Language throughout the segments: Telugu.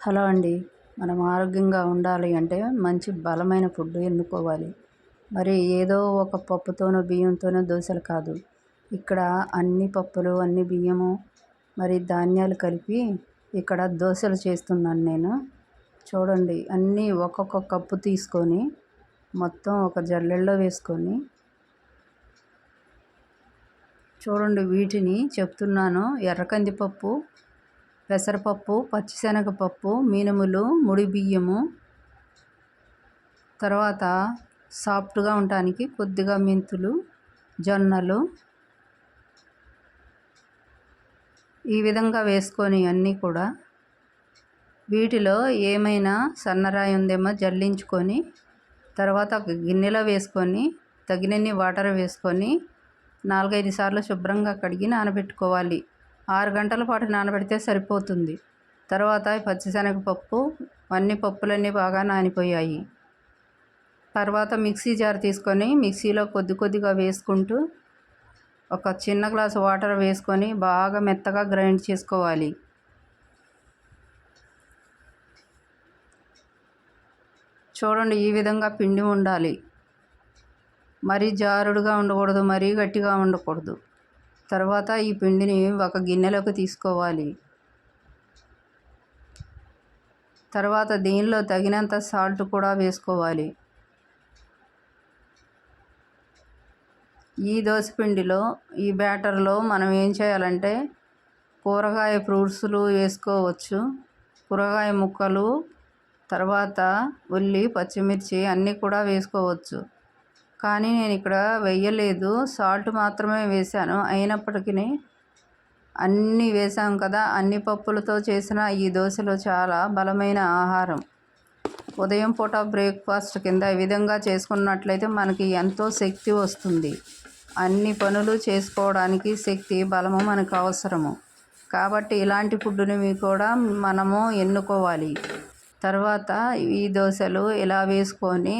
హలో అండి. మనం ఆరోగ్యంగా ఉండాలి అంటే మంచి బలమైన ఫుడ్ ఎన్నుకోవాలి. మరి ఏదో ఒక పప్పుతోనో బియ్యంతోనో దోశలు కాదు. ఇక్కడ అన్ని పప్పులు అన్ని బియ్యము మరి ధాన్యాలు కలిపి ఇక్కడ దోశలు చేస్తున్నాను నేను. చూడండి అన్నీ ఒక్కొక్క కప్పు తీసుకొని మొత్తం ఒక జల్లెల్లో వేసుకొని చూడండి వీటిని చెప్తున్నాను. ఎర్ర కందిపప్పు పెసరపప్పు పచ్చిశనగపప్పు మినుములు ముడి బియ్యము. తర్వాత సాఫ్ట్గా ఉండటానికి కొద్దిగా మెంతులు జొన్నలు. ఈ విధంగా వేసుకొని అన్నీ కూడా వీటిలో ఏమైనా సన్నరాయి ఉందేమో జల్లించుకొని తర్వాత గిన్నెలో వేసుకొని తగినన్ని వాటర్ వేసుకొని నాలుగైదు సార్లు శుభ్రంగా కడిగి నానబెట్టుకోవాలి. ఆరు గంటల పాటు నానబెడితే సరిపోతుంది. తర్వాత పచ్చిశనగపప్పు అన్ని పప్పులన్నీ బాగా నానిపోయాయి. తర్వాత మిక్సీ జార్ తీసుకొని మిక్సీలో కొద్ది కొద్దిగా వేసుకుంటూ ఒక చిన్న గ్లాసు వాటర్ వేసుకొని బాగా మెత్తగా గ్రైండ్ చేసుకోవాలి. చూడండి ఈ విధంగా పిండి ఉండాలి. మరీ జారుడుగా ఉండకూడదు మరీ గట్టిగా ఉండకూడదు. తర్వాత ఈ పిండిని ఒక గిన్నెలోకి తీసుకోవాలి. తర్వాత దీనిలో తగినంత సాల్ట్ కూడా వేసుకోవాలి. ఈ పిండిలో ఈ బ్యాటర్లో మనం ఏం చేయాలంటే కూరగాయ ఫ్రూట్స్లు వేసుకోవచ్చు. కూరగాయ ముక్కలు తర్వాత ఉల్లి పచ్చిమిర్చి అన్నీ కూడా వేసుకోవచ్చు. కానీ నేను ఇక్కడ వేయలేదు సాల్ట్ మాత్రమే వేసాను అయినప్పటికీ అన్నీ వేసాం కదా. అన్ని పప్పులతో చేసిన ఈ దోశలు చాలా బలమైన ఆహారం. ఉదయం పూట బ్రేక్ఫాస్ట్ కింద ఈ విధంగా చేసుకున్నట్లయితే మనకి ఎంతో శక్తి వస్తుంది. అన్ని పనులు చేసుకోవడానికి శక్తి బలము మనకు అవసరము. కాబట్టి ఇలాంటి ఫుడ్డుని కూడా మనము ఎన్నుకోవాలి. తర్వాత ఈ దోశలు ఇలా వేసుకొని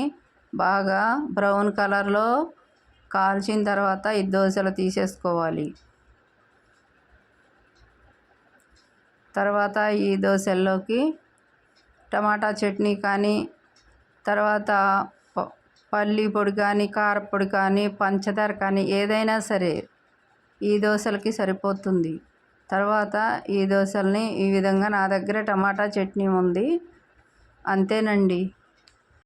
బాగా బ్రౌన్ కలర్లో కాల్చిన తర్వాత ఈ దోశలు తీసేసుకోవాలి. తర్వాత ఈ దోశల్లోకి టమాటా చట్నీ కానీ తర్వాత పల్లి పొడి కానీ కారపొడి కానీ పంచదార కానీ ఏదైనా సరే ఈ దోశలకి సరిపోతుంది. తర్వాత ఈ దోశల్ని ఈ విధంగా నా దగ్గర టమాటా చట్నీ ఉంది. అంతేనండి.